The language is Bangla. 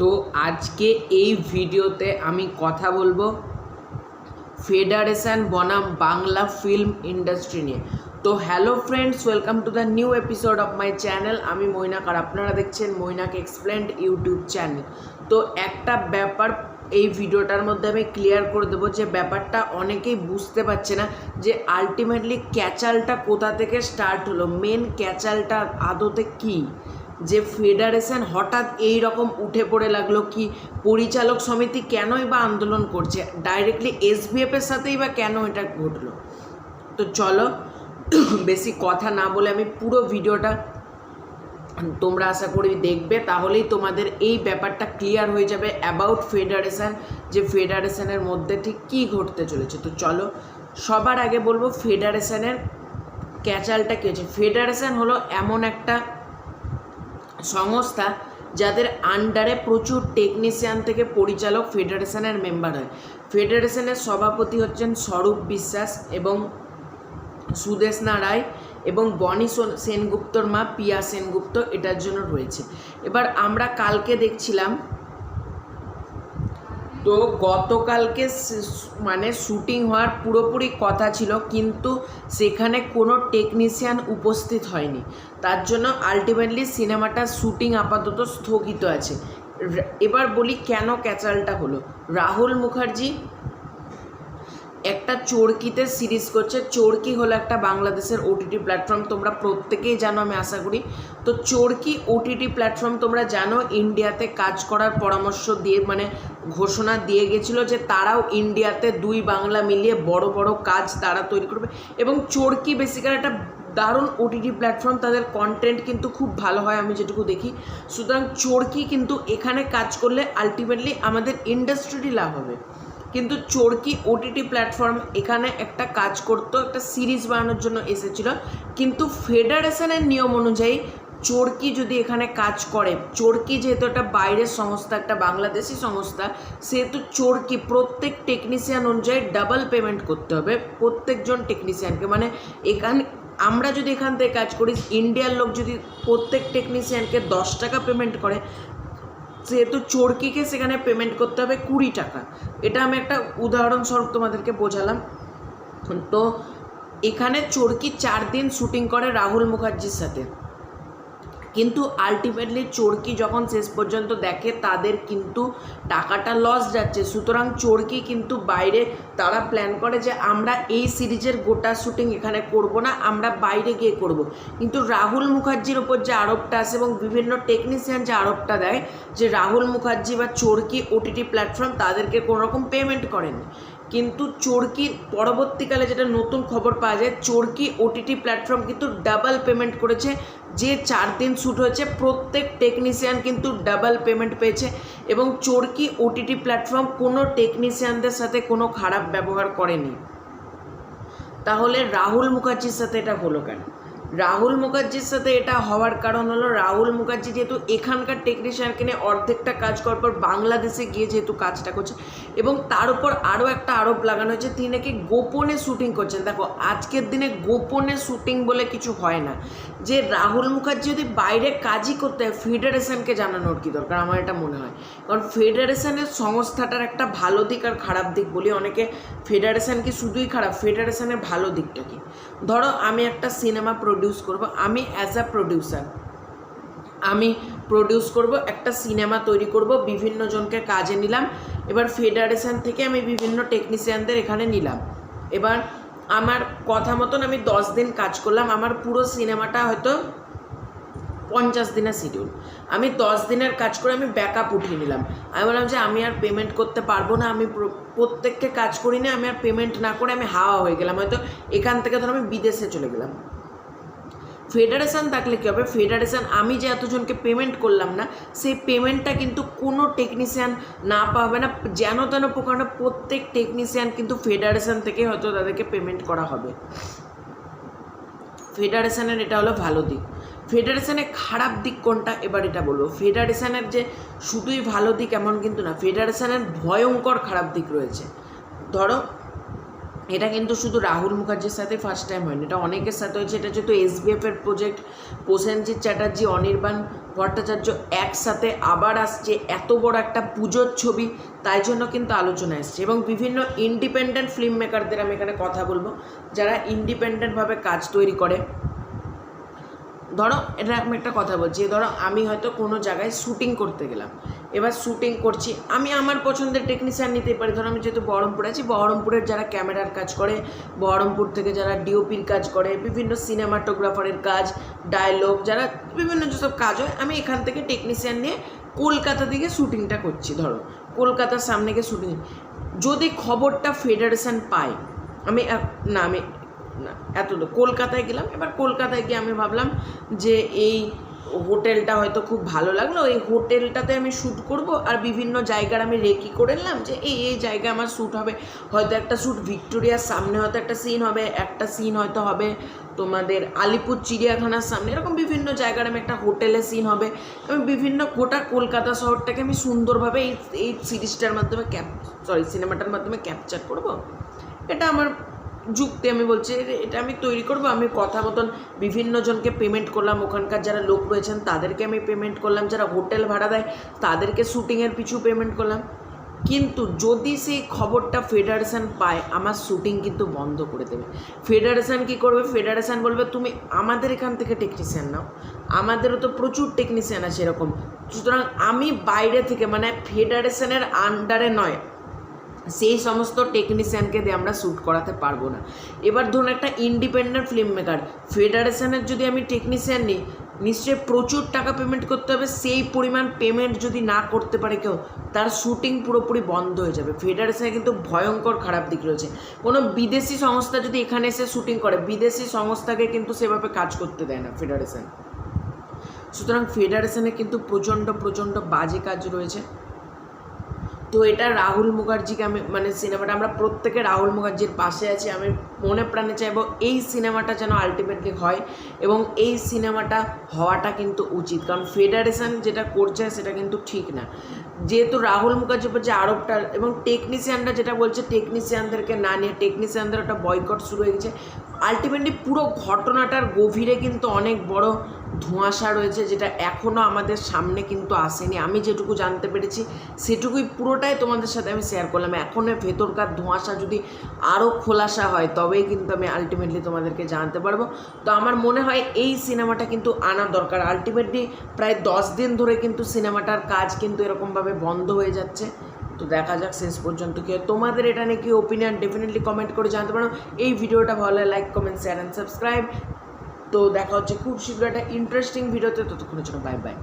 তো আজকে এই ভিডিওতে আমি কথা বলব ফেডারেশন বনাম বাংলা ফিল্ম ইন্ডাস্ট্রি নিয়ে। তো hello friends, welcome to the new episode of my channel. আমি মৈনাক আর আপনারা দেখছেন মৈনাক এক্সপ্লেন্ড ইউটিউব চ্যানেল। তো একটা ব্যাপার এই ভিডিওটার মধ্যে আমি ক্লিয়ার করে দেবো যে ব্যাপারটা অনেকেই বুঝতে পারছে না যে আলটিমেটলি ক্যাচালটা কোথা থেকে স্টার্ট হলো? মেন ক্যাচালটা আদতে কী? যে ফেডারেশন হঠাৎ এই রকম উঠে পড়ে লাগল কি পরিচালক সমিতি কেনই বা আন্দোলন করছে? ডাইরেক্টলি এসবিএফ এর সাথেই বা কেন এটা ঘটলো? তো চলো, বেশি কথা না বলে আমি পুরো ভিডিওটা তোমরা আশা করি দেখবে, তাহলেই তোমাদের এই ব্যাপারটা ক্লিয়ার হয়ে যাবে অ্যাবাউট ফেডারেশন যে ফেডারেশনের মধ্যে ঠিক কী ঘটতে চলেছে। তো চলো, সবার আগে বলব ফেডারেশনের ক্যাচালটা কী হচ্ছে ফেডারেশন হলো এমন একটা সংস্থা যাদের আন্ডারে প্রচুর টেকনিশিয়ান থেকে পরিচালক ফেডারেশনের মেম্বার হয়। ফেডারেশনের সভাপতি হচ্ছেন স্বরূপ বিশ্বাস এবং সুদেশনা রায় এবং বনি সেনগুপ্তর মা পিয়া সেনগুপ্ত এটার জন্য রয়েছে। এবার আমরা কালকে দেখছিলাম তো গতকালকে মানে শুটিং হওয়ার পুরোপুরি কথা ছিল, কিন্তু সেখানে কোনো টেকনিশিয়ান উপস্থিত হয়নি। তার জন্য আলটিমেটলি সিনেমাটা শুটিং আপাতত স্থগিত আছে। এবার বলি কেন ক্যাচালটা হলো? রাহুল মুখার্জি একটা চোরকিতে সিরিজ করছে। চোরকি হলো একটা বাংলাদেশের ওটিটি প্ল্যাটফর্ম তোমরা প্রত্যেকেই জানো, আমি আশা করি। তো চোরকি ওটিটি প্ল্যাটফর্ম তোমরা জানো, ইন্ডিয়াতে কাজ করার পরামর্শ দিয়ে মানে ঘোষণা দিয়ে গেছিল যে তারাও ইন্ডিয়াতে দুই বাংলা মিলিয়ে বড় বড় কাজ তারা তৈরি করবে। এবং চোরকি বেসিক্যালি একটা দারুণ ওটিটি প্ল্যাটফর্ম তাদের কন্টেন্ট কিন্তু খুব ভালো হয়, আমি যেটুকু দেখি। সুতরাং চোরকি কিন্তু এখানে কাজ করলে আলটিমেটলি আমাদের ইন্ডাস্ট্রিটি লাভ হবে। কিন্তু চোরকি ওটিটি প্ল্যাটফর্ম এখানে একটা কাজ করতো, একটা সিরিজ বানানোর জন্য এসেছিল। কিন্তু ফেডারেশনের নিয়ম অনুযায়ী চোরকি যদি এখানে কাজ করে, চোরকি যেহেতু একটা বাইরের সংস্থা, একটা বাংলাদেশি সংস্থা, সেহেতু চোরকি প্রত্যেক টেকনিশিয়ান অনুযায়ী ডাবল পেমেন্ট করতে হবে, প্রত্যেকজন টেকনিশিয়ানকে মানে এখানে, আমরা যদি এখান থেকে কাজ করি ইন্ডিয়ার লোক যদি প্রত্যেক টেকনিশিয়ানকে দশ টাকা পেমেন্ট করে যেহেতু চোরকিকে সেখানে পেমেন্ট করতে হবে কুড়ি টাকা। এটা আমি একটা উদাহরণস্বরূপ তোমাদেরকে বোঝালাম। তো এখানে চোরকি চার দিন শ্যুটিং করে রাহুল মুখার্জির সাথে। কিন্তু আলটিমেটলি চোরকি যখন শেষ পর্যন্ত দেখে, তাদের কিন্তু টাকাটা লস যাচ্ছে। সুতরাং চোরকি কিন্তু বাইরে, তারা প্ল্যান করে যে আমরা এই সিরিজের গোটা শুটিং এখানে করব না, আমরা বাইরে গিয়ে করব। কিন্তু রাহুল মুখার্জির ওপর যে আরোপটা আসে এবং বিভিন্ন টেকনিশিয়ান যে আরোপটা দেয় যে রাহুল মুখার্জি বা চোরকি ওটিটি প্ল্যাটফর্ম তাদেরকে কোনোরকম পেমেন্ট করেনি। কিন্তু চোরকি পরবর্তীকালে যেটা নতুন খবর পাওয়া যায়, চোরকি ওটিটি প্ল্যাটফর্ম কিন্তু ডাবল পেমেন্ট করেছে। যে চার দিন শ্যুট হয়েছে, প্রত্যেক টেকনিশিয়ান কিন্তু ডাবল পেমেন্ট পেয়েছে এবং চোরকি ওটিটি প্ল্যাটফর্ম কোনো টেকনিশিয়ানদের সাথে কোনো খারাপ ব্যবহার করেনি। তাহলে রাহুল মুখার্জির সাথে এটা হলো কেন? রাহুল মুখার্জির সাথে এটা হওয়ার কারণ হলো, রাহুল মুখার্জি যেহেতু এখানকার টেকনিশিয়ানকে নিয়ে অর্ধেকটা কাজ করার পর বাংলাদেশে গিয়ে যেহেতু কাজটা করছে এবং তার উপর আরও একটা আরোপ লাগানো হয়েছে, তিনি নাকি গোপনে শ্যুটিং করছেন। দেখো, আজকের দিনে গোপনে শ্যুটিং বলে কিছু হয় না। যে রাহুল মুখার্জি যদি বাইরে কাজই করতে হয়, ফেডারেশনকে জানানোর কী দরকার? আমার এটা মনে হয়। কারণ ফেডারেশনের সংস্থাটার একটা ভালো দিক আর খারাপ দিক বলি অনেকে, ফেডারেশন কি শুধুই খারাপ? ফেডারেশনের ভালো দিকটা কি? ধরো, আমি একটা সিনেমা প্রডিউস করব, আমি অ্যাজ আ প্রডিউসার আমি প্রডিউস করব, একটা সিনেমা তৈরি করব, বিভিন্ন জনকে কাজে নিলাম, এবার ফেডারেশন থেকে আমি বিভিন্ন টেকনিশিয়ানদের এখানে নিলাম। এবার আমার কথা মতন আমি দশ দিন কাজ করলাম। আমার পুরো সিনেমাটা হয়তো পঞ্চাশ দিনের শিডিউল আমি দশ দিনের কাজ করে আমি ব্যাকআপ উঠিয়ে নিলাম। আমি বললাম যে আমি আর পেমেন্ট করতে পারব না, আমি প্র- প্রত্যেককে কাজ করি না, আমি আর পেমেন্ট না করে আমি হাওয়া হয়ে গেলাম। হয়তো এখান থেকে ধরো আমি বিদেশে চলে গেলাম। ফেডারেশন থাকলে কী হবে? ফেডারেশান, আমি যে এতজনকে পেমেন্ট করলাম না, সেই পেমেন্টটা কিন্তু কোনো টেকনিশিয়ান না পাবে না। যেন তেন প্রকার প্রত্যেক টেকনিশিয়ান কিন্তু ফেডারেশান থেকে হয়তো তাদেরকে পেমেন্ট করা হবে। ফেডারেশানের এটা হলো ভালো দিক। ফেডারেশানের খারাপ দিক কোনটা? এবার এটা বলব। ফেডারেশানের যে শুধুই ভালো দিক এমন কিন্তু না, ফেডারেশানের ভয়ঙ্কর খারাপ দিক রয়েছে। ধরো এটা কিন্তু শুধু রাহুল মুখার্জির সাথে ফার্স্ট টাইম হয়নি, এটা অনেকের সাথে হয়েছে, এটা যেহেতু এসবিএফ এর প্রজেক্ট প্রসেনজিৎ চ্যাটার্জি, অনির্বাণ ভট্টাচার্য একসাথে আবার আসছে, এত বড় একটা পুজোর ছবি, তাই জন্য কিন্তু আলোচনা এসছে। এবং বিভিন্ন ইন্ডিপেন্ডেন্ট ফিল্ম মেকারদের আমি এখানে কথা বলব, যারা ইন্ডিপেন্ডেন্টভাবে কাজ তৈরি করে। ধরো, এটা আমি একটা কথা বলছি ধরো, আমি হয়তো কোনো জায়গায় শ্যুটিং করতে গেলাম। এবার শ্যুটিং করছি, আমি আমার পছন্দের টেকনিশিয়ান নিতেই পারি। ধরো, আমি যেহেতু বহরমপুরে আছি, বহরমপুরের যারা ক্যামেরার কাজ করে, বহরমপুর থেকে যারা ডিওপির কাজ করে, বিভিন্ন সিনেমাটোগ্রাফারের কাজ ডায়লগ যারা বিভিন্ন যেসব কাজ হয়, আমি এখান থেকে টেকনিশিয়ান নিয়ে কলকাতা দিকে শ্যুটিংটা করছি, ধরো। কলকাতার সামনে গিয়ে শ্যুটিং যদি খবরটা ফেডারেশন পায়, আমি, না, আমি এত কলকাতায় গেলাম, এবার কলকাতায় গিয়ে আমি ভাবলাম যে এই হোটেলটা হয়তো খুব ভালো লাগল, এই হোটেলটাতে আমি শ্যুট করব আর বিভিন্ন জায়গার আমি রেকি করে নিলাম যে এই এই জায়গায় আমার শ্যুট হবে। হয়তো একটা শ্যুট ভিক্টোরিয়ার সামনে, হয়তো একটা সিন হবে, একটা সিন হয়তো হবে তোমাদের আলিপুর চিড়িয়াখানার সামনে। এরকম বিভিন্ন জায়গার আমি একটা হোটেলে সিন হবে আমি বিভিন্ন গোটা কলকাতা শহরটাকে আমি সুন্দরভাবে এই এই সিরিজটার মাধ্যমে ক্যাপ সরি সিনেমাটার মাধ্যমে ক্যাপচার করব। এটা আমার যুক্তি আমি বলছি এটা আমি তৈরি করব, আমি কথা মতন বিভিন্ন জনকে পেমেন্ট করলাম, ওখানকার যারা লোক রয়েছেন, তাদেরকে আমি পেমেন্ট করলাম, যারা হোটেল ভাড়া দেয়, তাদেরকে শ্যুটিংয়ের পিছু পেমেন্ট করলাম। কিন্তু যদি সেই খবরটা ফেডারেশন পায়, আমার শ্যুটিং কিন্তু বন্ধ করে দেবে। ফেডারেশন কি করবে? ফেডারেশন বলবে, তুমি আমাদের এখান থেকে টেকনিশিয়ান নাও। আমাদেরও তো প্রচুর টেকনিশিয়ান আছে এরকম। সুতরাং আমি বাইরে থেকে মানে ফেডারেশনের আন্ডারে নয় সেই সমস্ত টেকনিশিয়ানকে দিয়ে আমরা শ্যুট করাতে পারব না। এবার ধরুন একটা ইন্ডিপেন্ডেন্ট ফিল্ম মেকার ফেডারেশনের যদি আমি টেকনিশিয়ান নিই, নিশ্চয়ই প্রচুর টাকা পেমেন্ট করতে হবে, সেই পরিমাণ পেমেন্ট যদি না করতে পারে কেউ, তার শ্যুটিং পুরোপুরি বন্ধ হয়ে যাবে। ফেডারেশনে কিন্তু ভয়ঙ্কর খারাপ দিক রয়েছে। কোনো বিদেশি সংস্থা যদি এখানে এসে শ্যুটিং করে, বিদেশি সংস্থাকে কিন্তু সেভাবে কাজ করতে দেয় না ফেডারেশন সুতরাং ফেডারেশনে কিন্তু প্রচণ্ড প্রচণ্ড বাজে কাজ রয়েছে। তো এটা রাহুল মুখার্জিকে আমি মানে সিনেমাটা আমরা প্রত্যেকে রাহুল মুখার্জির পাশে আছি, আমি মনে প্রাণে চাইব এই সিনেমাটা যেন আলটিমেটলি হয় এবং এই সিনেমাটা হওয়াটা কিন্তু উচিত। কারণ ফেডারেশন যেটা করছে সেটা কিন্তু ঠিক না। যেহেতু রাহুল মুখার্জির যে আরোপটা এবং টেকনিশিয়ানরা যেটা বলছে টেকনিশিয়ানদেরকে না নিয়ে টেকনিশিয়ানদের একটা বয়কট শুরু হয়ে গেছে। আলটিমেটলি পুরো ঘটনাটার গভীরে কিন্তু অনেক বড় ধোঁয়াশা রয়েছে যেটা এখনও আমাদের সামনে কিন্তু আসেনি। আমি যেটুকু জানতে পেরেছি, সেটুকুই পুরোটাই তোমাদের সাথে আমি শেয়ার করলাম। এখনের ভেতরকার ধোঁয়াশা যদি আরও খোলাসা হয়, তবেই কিন্তু আমি আলটিমেটলি তোমাদেরকে জানতে পারব। তো আমার মনে হয় এই সিনেমাটা কিন্তু আনা দরকার। আলটিমেটলি প্রায় দশ দিন ধরে কিন্তু সিনেমাটার কাজ কিন্তু এরকমভাবে বন্ধ হয়ে যাচ্ছে। তো দেখা যাক শেষ পর্যন্ত কি হয়। তোমাদের এটা নিয়ে কি ওপিনিয়ন ডেফিনেটলি কমেন্ট করে জানতে পারো। এই ভিডিওটা ভালো like comment share and subscribe তো দেখা হচ্ছে খুব শীঘ্র একটা ইন্টারেস্টিং ভিডিওতে ততক্ষণের জন্য বাই বাই